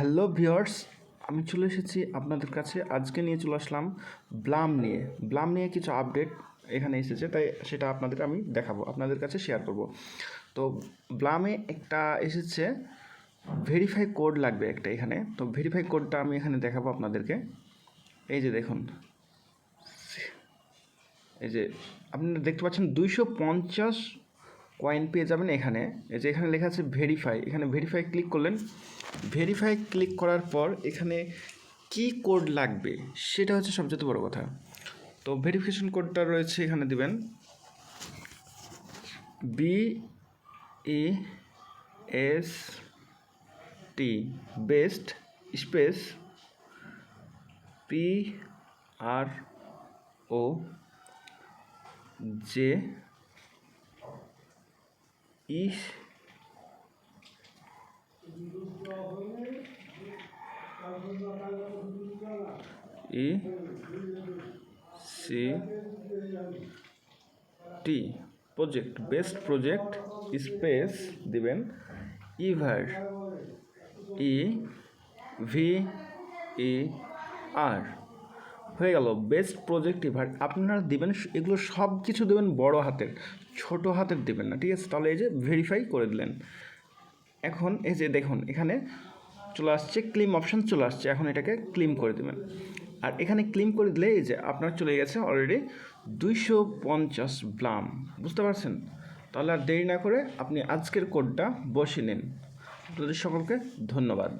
Hello viewers আমি চলে এসেছি আপনাদের কাছে। আজকে নিয়ে চলে আসলাম ব্লাম নিয়ে। ব্লাম নিয়ে কিছু আপডেট এখানে এসেছে, তাই সেটা আপনাদের আমি দেখাবো, আপনাদের কাছে শেয়ার করব। তো ব্লামে একটা এসেছে ভেরিফাই কোড লাগবে একটা এখানে। তো ভেরিফাই কোডটা আমি এখানে দেখাবো আপনাদেরকে। এই যে দেখুন, এই যে আপনারা দেখতে পাচ্ছেন দুইশো পঞ্চাশ কয়েন পেয়ে যাবেন এখানে। যে এখানে লেখা আছে ভেরিফাই এখানে ভেরিফাই ক্লিক করলেন। ভেরিফাই ক্লিক করার পর এখানে কি কোড লাগবে সেটা হচ্ছে সবচেয়ে বড় কথা। তো ভেরিফিকেশন কোডটা রয়েছে এখানে দিবেন। B E S T best space P R O J E E C T project best project space দিবেন ইভার ই ভি ই আর। হয়ে গেল বেস্ট প্রজেক্ট ইভার আপনারা দেবেন এগুলো সব কিছু দেবেন বড় হাতের, ছোট হাতের দেবেন না, ঠিক আছে? তাহলে এই যে ভেরিফাই করে দিলেন। এখন এই যে দেখুন, এখানে চলে আসছে ক্লিম অপশান চলে আসছে। এখন এটাকে ক্লিম করে দেবেন। আর এখানে ক্লিম করে দিলে এই যে আপনার চলে গেছে অলরেডি দুইশো পঞ্চাশ ব্লাম বুঝতে পারছেন? তাহলে আর দেরি না করে আপনি আজকের কোডটা বসে নিন। আপনাদের সকলকে ধন্যবাদ।